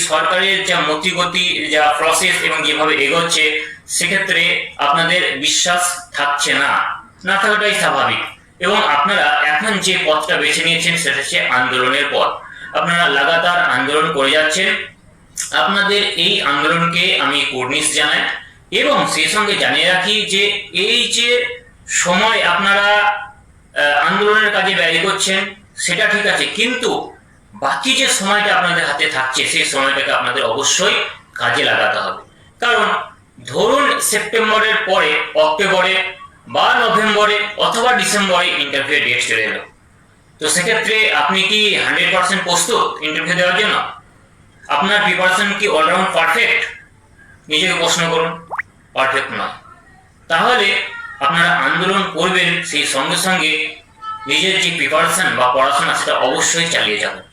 সরকারের যা মতিগতি, যা প্রসেস এবং যেভাবে এগোচ্ছে, সেক্ষেত্রে আপনাদের বিশ্বাস থাকছে না। না থাকাটাই স্বাভাবিক। এবং আপনারা এখন যে পথটা বেছে নিয়েছেন, সেটা হচ্ছে আন্দোলনের পথ। আপনারা লাগাতার আন্দোলন করে যাচ্ছেন। আপনাদের এই আন্দোলনকে আমি কুর্নিশ জানাই এবং সেই সঙ্গে জানিয়ে রাখি যে এই যে সময় আপনারা আন্দোলনের কাজে ব্যয় করছেন, সেটা ঠিক আছে। কিন্তু বাকি যে সময়টা আপনাদের হাতে থাকছে, সেই সময়টাকে আপনাদের অবশ্যই কাজে লাগাতে হবে। কারণ ধরুন সেপ্টেম্বরের পরে, অক্টোবরে বা নভেম্বরে অথবা ডিসেম্বরে ইন্টারভিউ ডেট চলে এলো। তো সেক্ষেত্রে আপনি কি হান্ড্রেড পার্সেন্ট প্রস্তুত ইন্টারভিউ দেওয়ার জন্য? আপনার প্রিপারেশন কি অলরাউন্ড পারফেক্ট নিজেকে প্রশ্ন করুন পারফেক্ট নয়। তাহলে আপনারা আন্দোলন করবেন, সেই সঙ্গে সঙ্গে নিজের যে প্রিপারেশন বা পড়াশোনা, সেটা অবশ্যই চালিয়ে যাবেন।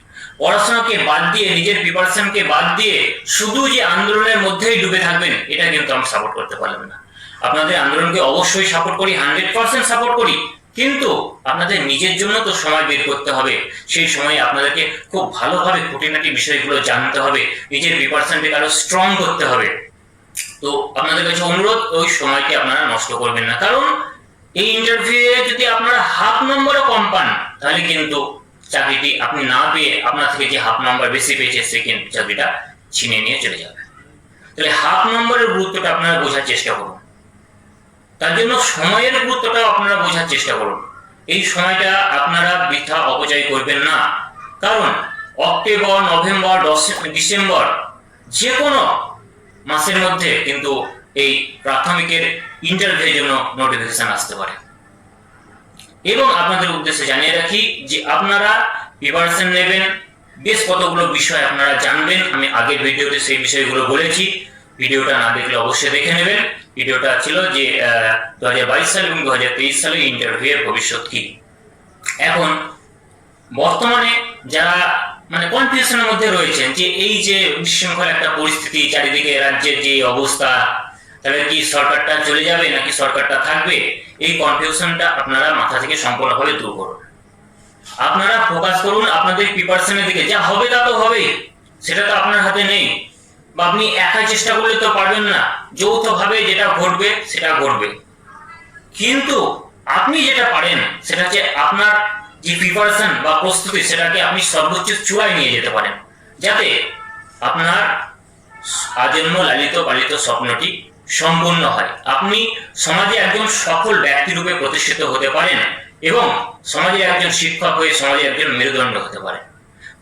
পড়াশোনাকে বাদ দিয়ে, নিজের প্রিপারেশনকে বাদ দিয়ে শুধু যে আন্দোলনের মধ্যেই ডুবে থাকবেন, এটা কিন্তু আমরা সাপোর্ট করতে পারলাম না। আপনাদের আন্দোলনকে অবশ্যই সাপোর্ট করি হান্ড্রেড পার্সেন্ট সাপোর্ট করি। কিন্তু আপনাদের নিজের জন্য তো সময় বের করতে হবে। সেই সময় আপনাদেরকে খুব ভালোভাবে খুঁটিনাটি বিষয়গুলো জানতে হবে। নিজের প্রিপারেশনটাকে আরও স্ট্রং করতে হবে। তো আপনাদের কাছে অনুরোধ, ওই সময়কে আপনারা নষ্ট করবেন না। কারণ এই ইন্টারভিউয়ে যদি আপনারা হাফ নম্বরও কম পান, তাহলে কিন্তু চাকরিটি আপনি না পেয়ে আপনার থেকে যে হাফ নাম্বার বেশি পেয়েছে সেকেন্ড চাকরিটা ছিনে নিয়ে চলে যাবে। তাহলে হাফ নম্বরের গুরুত্বটা আপনারা বোঝার চেষ্টা করুন। তার জন্য সময়ের গুরুত্বটাও আপনারা বোঝার চেষ্টা করুন। এই সময়টা আপনারা বৃথা অপচয় করবেন না। কারণ অক্টোবর, নভেম্বর ডিসেম্বর যে কোনো মাসের মধ্যে কিন্তু এই প্রাথমিকের ইন্টারভিউর জন্য নোটিফিকেশন আসতে পারে। এবং আপনাদের উদ্দেশ্যে জানিয়ে রাখি যে আপনারা প্রিপারেশন নেবেন। বেশ কতগুলো বিষয় আপনারা জানবেন। আমি আগের ভিডিওতে সেই বিষয়গুলো বলেছি। ভিডিওটা না দেখলে অবশ্যই দেখে নেবেন। ভিডিওটা ছিল যে দু হাজার বাইশ সাল এবং দু হাজার তেইশ সালে ইন্টারভিউ এর ভবিষ্যৎ কি। এখন, বর্তমানে যারা মানে কনফিউশনের মধ্যে রয়েছেন যে এই যে বিশৃঙ্খল একটা পরিস্থিতি, চারিদিকে রাজ্যের যে অবস্থা তাহলে কি সরকারটা চলে যাবে নাকি সরকারটা থাকবে? এই কনফিউশনটা আপনারা মাথা থেকে সম্পূর্ণভাবে দূর করুন। আপনারা ফোকাস করুন আপনাদের প্রিপারেশনের দিকে। যা হবে তা তো হবে সেটা তো আপনার হাতে নেই। বা আপনি একা চেষ্টা করলে তো পারবেন না। যৌথভাবে যেটা ঘটবে, সেটা ঘটবে। কিন্তু আপনি যেটা পারেন, সেটা হচ্ছে আপনার যে প্রিপারেশন বা প্রস্তুতি, সেটাকে আপনি সর্বোচ্চ চূড়ায় নিয়ে যেতে পারেন। যাতে আপনার আজন্ম লালিত পালিত স্বপ্নটি সম্পূর্ণ হয়। আপনি সমাজে একজন সফল ব্যক্তি রূপে প্রতিষ্ঠিত হতে পারেন এবং সমাজে একজন শিক্ষক হয়ে সমাজে একজন মেরুদণ্ড হতে পারেন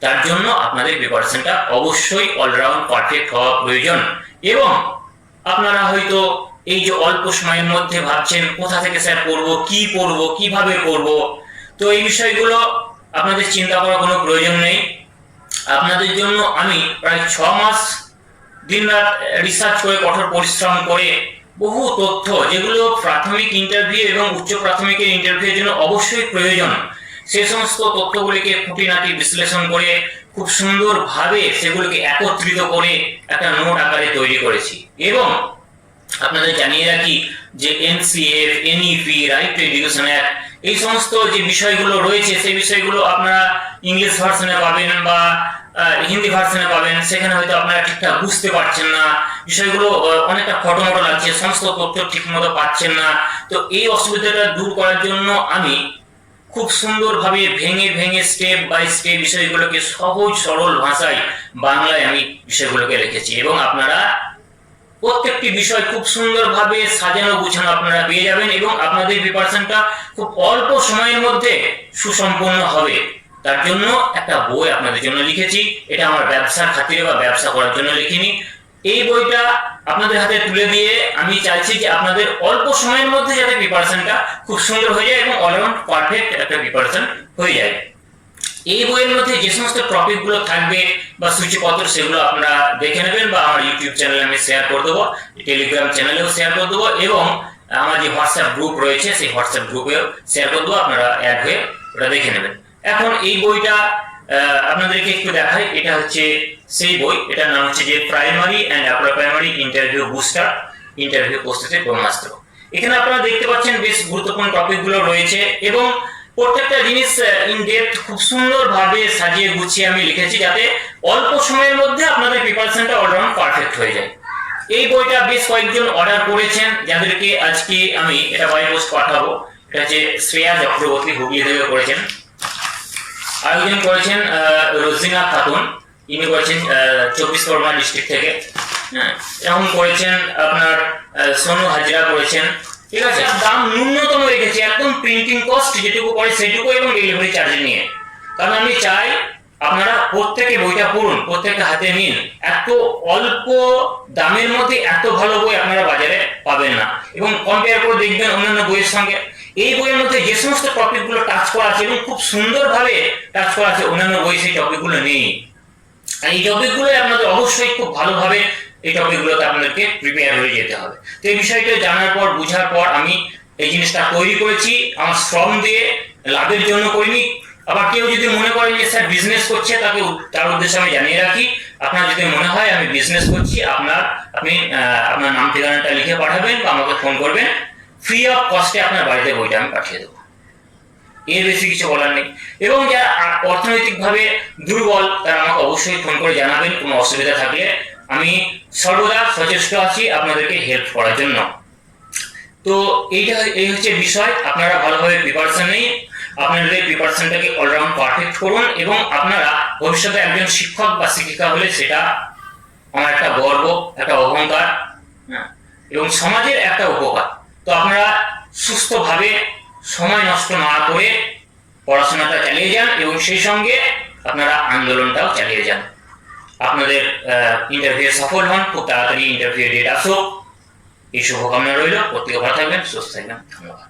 তার জন্য আপনাদের প্রিপারেশনটা অবশ্যই অলরাউন্ড পারফেক্ট হওয়া প্রয়োজন এবং আপনারা হয়তো এই যে অল্প সময়ের মধ্যে ভাবছেন, কোথা থেকে স্যার পড়ব, কি পড়ব, কীভাবে পড়ব? তো এই বিষয়গুলো আপনাদের চিন্তা করার কোনো প্রয়োজন নেই। আপনাদের জন্য আমি প্রায় ছ মাস দিনরাত রিসার্চ করে, কঠোর পরিশ্রম করে বহু তথ্য, যেগুলো প্রাথমিক ইন্টারভিউ এবং উচ্চ প্রাথমিকের ইন্টারভিউর জন্য অবশ্যই প্রয়োজন। সে সমস্ত তথ্যগুলিকে খুঁটিনাটি বিশ্লেষণ করে, খুব সুন্দরভাবে সেগুলোকে একত্রিত করে একটা নোট আকারে তৈরি করেছি। এবং আপনাদের জানিয়ে রাখি যে NCF NEP right to education act এই সমস্ত যে বিষয়গুলো রয়েছে, সেই বিষয়গুলো আপনারা ইংলিশ ভার্সনে পাবেন বা হিন্দি ভার্সনে পাবেন। সেখানে হয়তো আপনারা ঠিকঠাক বুঝতে পারছেন না। বিষয়গুলো অনেকটা খটোমটো লাগছে, সমস্ত তথ্য ঠিক মতো পাচ্ছেন না। তো এই অসুবিধাটা দূর করার জন্য আমি খুব সুন্দরভাবে ভেঙে ভেঙে স্টেপ বাই স্টেপ বিষয়গুলোকে সহজ সরল ভাষায় বাংলায় আমি বিষয়গুলোকে রেখেছি। এবং আপনারা প্রত্যেকটি বিষয় খুব সুন্দরভাবে সাজানো গুছানো আপনারা পেয়ে যাবেন এবং আপনাদের প্রিপারেশনটা খুব অল্প সময়ের মধ্যে সুসম্পন্ন হবে। তার জন্য একটা বই আপনাদের জন্য লিখেছি। এটা আমার ব্যবসার খাতিরে বা ব্যবসা করার জন্য লিখিনি। এই বইটা আপনাদের হাতে তুলে দিয়ে আমি চাইছি যে আপনাদের অল্প সময়ের মধ্যে যাতে প্রিপারেশনটা খুব সুন্দর হয়ে যায় এবং অলরাউন্ড পারফেক্ট একটা প্রিপারেশন হয়ে যায়। এই বইয়ের মধ্যে যে সমস্ত টপিকগুলো থাকবে বা সূচিপত্র সেগুলো আপনারা দেখে নেবেন বা আমার ইউটিউব চ্যানেলে আমি শেয়ার করে দেবো টেলিগ্রাম চ্যানেলেও শেয়ার করে দেবো এবং আমার যে হোয়াটসঅ্যাপ গ্রুপ রয়েছে, সেই হোয়াটসঅ্যাপ গ্রুপেও শেয়ার করে দেবো। আপনারা অ্যাড হয়ে ওটা দেখে নেবেন। এখন এই বইটা আপনাদেরকে একটু দেখাই। এটা হচ্ছে সেই বই। এটার নাম হচ্ছে যে primary and upper primary interview booster interview প্রস্তুতির ব্রহ্মাস্ত্র এখানে আপনারা দেখতে পাচ্ছেন বেশ গুরুত্বপূর্ণ টপিকগুলো রয়েছে এবং প্রত্যেকটা জিনিস ইন ডেপথ খুব সুন্দরভাবে সাজিয়ে গুছিয়ে আমি লিখেছি যাতে অল্প সময়ের মধ্যে আপনাদের প্রিপারেশনটা অলরাউন্ড পারফেক্ট হয়ে যায়। এই বইটা বেশ কয়েকজন অর্ডার করেছেন, যাদেরকে আজকে আমি এটা বাই পোস্ট পাঠাবো। এটা হচ্ছে শ্রেয়া চক্রবর্তী হুগলি থেকে করেছেন আরেকজন করেছেন রোজিনা খাতুন ইনি করেছেন চব্বিশ পরগনা ডিস্ট্রিক্ট থেকে। হ্যাঁ এরকম করেছেন আপনার সোনু হাজরা করেছেন। ঠিক আছে? দাম ন্যূনতম রেখেছি, একদম প্রিন্টিং কস্ট যেটুকু পড়ে সেটুকু এবং ডেলিভারি চার্জ নিয়ে। কারণ আমি চাই আপনারা প্রত্যেকে বইটা পড়ুন, প্রত্যেকটা হাতে নিন। এত অল্প দামের মধ্যে এত ভালো বই আপনারা বাজারে পাবেন না। এবং কম্পেয়ার করে দেখবেন অন্যান্য বইয়ের সঙ্গে। এই বইয়ের মধ্যে যে সমস্ত টপিকগুলো টাচ করা আছে এবং খুব সুন্দরভাবে টাচ করা আছে, অন্যান্য বই সেই টপিকগুলো নেই। আর এই টপিকগুলো আপনাদের অবশ্যই খুব ভালোভাবে এই টপিকগুলোতে আপনাদেরকে প্রিপেয়ার হয়ে যেতে হবে। তো এই বিষয়টা জানার পর, বোঝার পর আমি এই জিনিসটা তৈরি করেছি। আমার শ্রম দিয়ে, লাভের জন্য করিনি। আবার কেউ যদি মনে করেন যে, স্যার বিজনেস করছে তাকে তার উদ্দেশ্যে আমি জানিয়ে রাখি। আপনার যদি মনে হয়, আমি বিজনেস করছি আপনার, আপনি আপনার নাম, ঠিকানাটা লিখে পাঠাবেন বা আমাকে ফোন করবেন। ফ্রি অফ কস্টে আপনার বাড়িতে বইটা আমি পাঠিয়ে দেবো। এর বেশি কিছু বলার নেই। এবং যারা অর্থনৈতিকভাবে দুর্বল তারা আমাকে অবশ্যই ফোন করে জানাবেন কোনো অসুবিধা থাকলে। আমি সর্বদা সচেষ্ট আছি আপনাদেরকে হেল্প করার জন্য। তো এইটা এই হচ্ছে বিষয়। আপনারা ভালোভাবে প্রিপারেশন নেই আপনাদের প্রিপারেশনটাকে অলরাউন্ড পারফেক্ট করুন এবং আপনারা ভবিষ্যতে একজন শিক্ষক বা শিক্ষিকা হলে সেটা আমার একটা গর্ব একটা অহংকার হ্যাঁ, এবং সমাজের একটা উপকার। তো আপনারা সুস্থভাবে সময় নষ্ট না করে পড়াশোনাটা চালিয়ে যান এবং সেই সঙ্গে আপনারা আন্দোলনটাও চালিয়ে যান। আপনাদের ইন্টারভিউ সফল হন, খুব তাড়াতাড়ি ইন্টারভিউ ডেট আসুক। এই শুভকামনা রইল। প্রত্যেকে ভালো থাকবেন, সুস্থ থাকবেন। ধন্যবাদ।